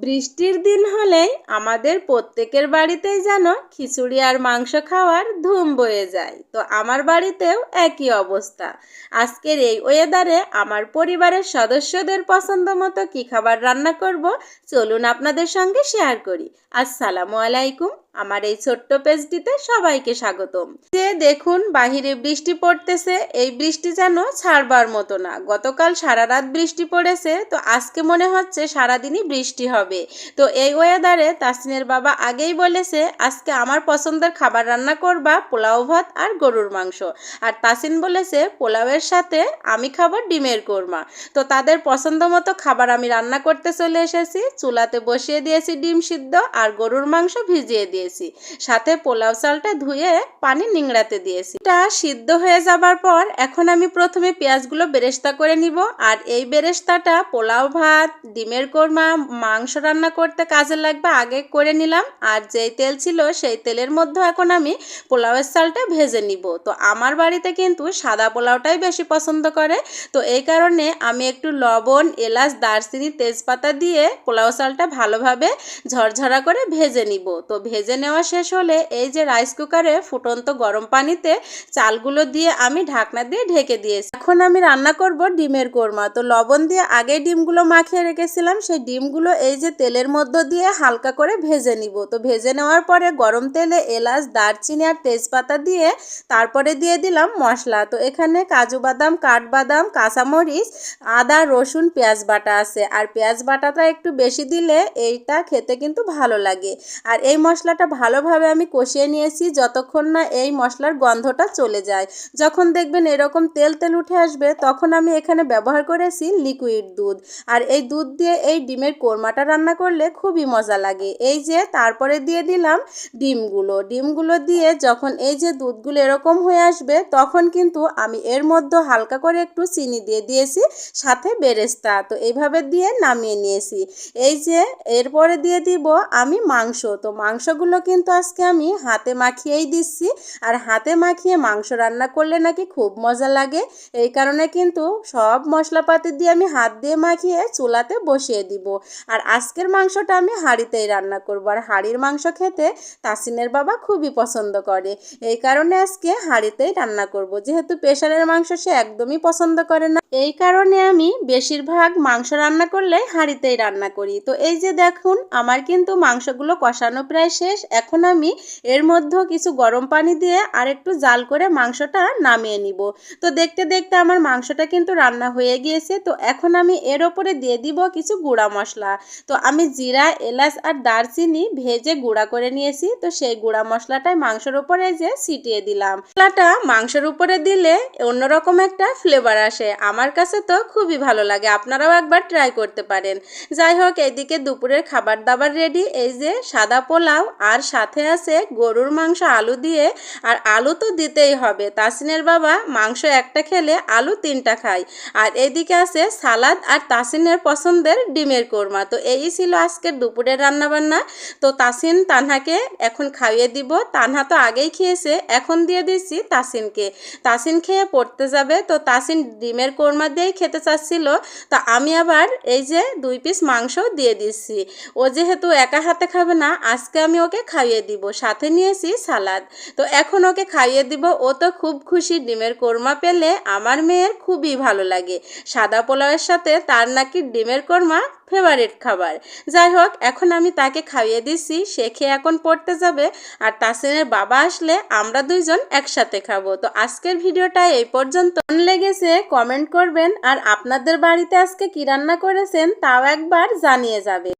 বৃষ্টির দিন হলেই আমাদের প্রত্যেকের বাড়িতেই যেন খিচুড়ি আর মাংস খাওয়ার ধুম বয়ে যায়। তো আমার বাড়িতেও একই অবস্থা। আজকের এই ওয়েদারে আমার পরিবারের সদস্যদের পছন্দ মতো কী খাবার রান্না করব, চলুন আপনাদের সঙ্গে শেয়ার করি। আসসালামু আলাইকুম। আমার এই ছোট্ট পেজটিতে সবাইকে স্বাগতম। যে দেখুন, বাহিরে বৃষ্টি পড়তেছে, এই বৃষ্টি যেন ছাড়বার মতো না। গতকাল সারা রাত বৃষ্টি পড়েছে, তো আজকে মনে হচ্ছে সারাদিনই বৃষ্টি হবে। তো এই ওয়েদারে তাসিনের বাবা আগেই বলেছে, আজকে আমার পছন্দের খাবার রান্না করবা, পোলাও ভাত আর গরুর মাংস। আর তাসিন বলেছে, পোলাওয়ের সাথে আমি খাব ডিমের কোরমা। তো তাদের পছন্দ মতো খাবার আমি রান্না করতে চলে এসেছি। চুলাতে বসিয়ে দিয়েছি ডিম সিদ্ধ আর গরুর মাংস ভিজিয়ে দিয়েছি। সাথে পোলাও চালটা ধুয়ে পানি নিংড়াতে দিয়েছি। এটা সিদ্ধ হয়ে যাবার পর এখন আমি প্রথমে পেঁয়াজগুলো বেরেস্তা করে নিব আর এই বেরেস্তাটা পোলাও ভাত, ডিমের কোরমা, মাংস রান্না করতে কাজে লাগবে আগে করে নিলাম আর যেই তেল ছিল সেই তেলের মধ্যে এখন আমি পোলাওয়ের চালটা ভেজে নিব। তো আমার বাড়িতে কিন্তু সাদা পোলাওটাই বেশি পছন্দ করে। তো এই কারণে আমি একটু লবণ, এলাচ, দারচিনি, তেজপাতা দিয়ে পোলাও চালটা ভালোভাবে ঝরঝরা করে ভেজে নিব। তো ভেজে নেওয়া শেষ হলে এই যে রাইস কুকারে ফুটন্ত গরম পানিতে চালগুলো দিয়ে আমি ঢাকনা দিয়ে ঢেকে দিয়েছি। এখন আমি রান্না করব ডিমের কোরমা। তো লবণ দিয়ে আগে ডিমগুলো মাখিয়ে রেখেছিলাম, সেই ডিমগুলো এই যে তেলের মধ্য দিয়ে হালকা করে ভেজে নিব। তো ভেজে নেওয়ার পরে গরম তেলে এলাচ, দারচিনি আর তেজপাতা দিয়ে তারপরে দিয়ে দিলাম মশলা। তো এখানে কাজু বাদাম, কাঠবাদাম, কাঁচামরিচ, আদা, রসুন, পেঁয়াজ বাটা আছে। আর পেঁয়াজ বাটাটা একটু বেশি দিলে এইটা খেতে কিন্তু ভালো লাগে। আর এই মশলাটা ভালোভাবে আমি কষিয়ে নিয়েছি যতক্ষণ না এই মশলার গন্ধটা চলে যায়। যখন দেখবেন এরকম তেল তেল উঠে আসবে, তখন আমি এখানে ব্যবহার করেছি লিকুইড দুধ। আর এই দুধ দিয়ে এই ডিমের কোরমাটা রান্না করলে খুবই মজা লাগে। এই যে তারপরে দিয়ে দিলাম ডিমগুলো। ডিমগুলো দিয়ে যখন এই যে দুধগুলো এরকম হয়ে আসবে, তখন কিন্তু আমি এর মধ্যে হালকা করে একটু চিনি দিয়ে দিয়েছি, সাথে বেরেস্তা। তো এইভাবে দিয়ে নামিয়ে নিয়েছি। এই যে এরপরে দিয়ে দিব আমি মাংস। তো মাংসগুলো কিন্তু আজকে আমি হাতে মাখিয়েই দিচ্ছি। আর হাতে মাখিয়ে মাংস রান্না করলে নাকি খুব মজা লাগে। এই কারণে কিন্তু সব মশলাপাতি দিয়ে আমি হাত দিয়ে মাখিয়ে চুলাতে বসিয়ে দিব। আর আজকের মাংসটা আমি হাঁড়িতেই রান্না করব। আর হাঁড়ির মাংস খেতে তাসিনের বাবা খুবই পছন্দ করে। এই কারণে আজকে হাঁড়িতেই রান্না করব। যেহেতু প্রেশারের মাংস সে একদমই পছন্দ করে না। এই কারণে আমি বেশিরভাগ মাংস রান্না করলে হাঁড়িতেই রান্না করি। তো এই যে দেখুন, আমার কিন্তু মাংসগুলো কষানো প্রায় শেষ। এখন আমি এর মধ্যেও কিছু গরম পানি দিয়ে আর একটু জাল করে মাংসটা নামিয়ে নিব। তো দেখতে দেখতে আমার মাংসটা কিন্তু রান্না হয়ে গিয়েছে। তো এখন আমি এর ওপরে দিয়ে দিব কিছু গুঁড়া মশলা। তো আমি জিরা, এলাচ আর দারচিনি ভেজে গুঁড়া করে নিয়েছি। তো সেই গুঁড়া মশলাটাই মাংসের উপরে যে ছিটিয়ে দিলাম। মশলাটা মাংসের উপরে দিলে অন্যরকম একটা ফ্লেভার আসে। আমার কাছে তো খুবই ভালো লাগে। আপনারাও একবার ট্রাই করতে পারেন। যাই হোক, এদিকে দুপুরের খাবার দাবার রেডি এই যে সাদা পোলাও আর সাথে আছে গরুর মাংস, আলু দিয়ে, আর আলু তো দিতেই হবে। তাসিনের বাবা মাংস একটা খেলে আলু তিনটা খায়। আর এদিকে আছে সালাদ আর তাসিনের পছন্দের ডিমের কোরমা। তো এই ছিল আজকের দুপুরের রান্নাবান্না। তো তাসিন তানহাকে এখন খাইয়ে দিব। তানহা তো আগেই খেয়েছে, এখন দিয়ে দিচ্ছি তাসিনকে। তাসিন খেয়ে পড়তে যাবে। তো তাসিন ডিমের কোরমা দিয়েই খেতে চাচ্ছিল। তো আমি আবার এই যে দুই পিস মাংস দিয়ে দিচ্ছি ও যেহেতু একা হাতে খাবে না, আজকে আমি ওকে খাইয়ে দিব, সাথে নিয়েছি সালাদ। তো এখন ওকে খাইয়ে দিব, ও তো খুব খুশি, ডিমের কোরমা পেলে আমার মেয়ের খুবই ভালো লাগে। সাদা পোলাওয়ের সাথে তার নাকি ডিমের কোরমা ফেভারিট খাবার। যাই হোক, এখন আমি তাকে খাইয়ে দিচ্ছি সে খেয়ে এখন পড়তে যাবে, আর তাসিনের বাবা আসলে আমরা দুইজন একসাথে খাব। তো আজকের ভিডিওটা এই পর্যন্ত। লেগেছে কমেন্ট করবেন, আর আপনাদের বাড়িতে আজকে কি রান্না করেছেন, তাও একবার জানিয়ে যাবে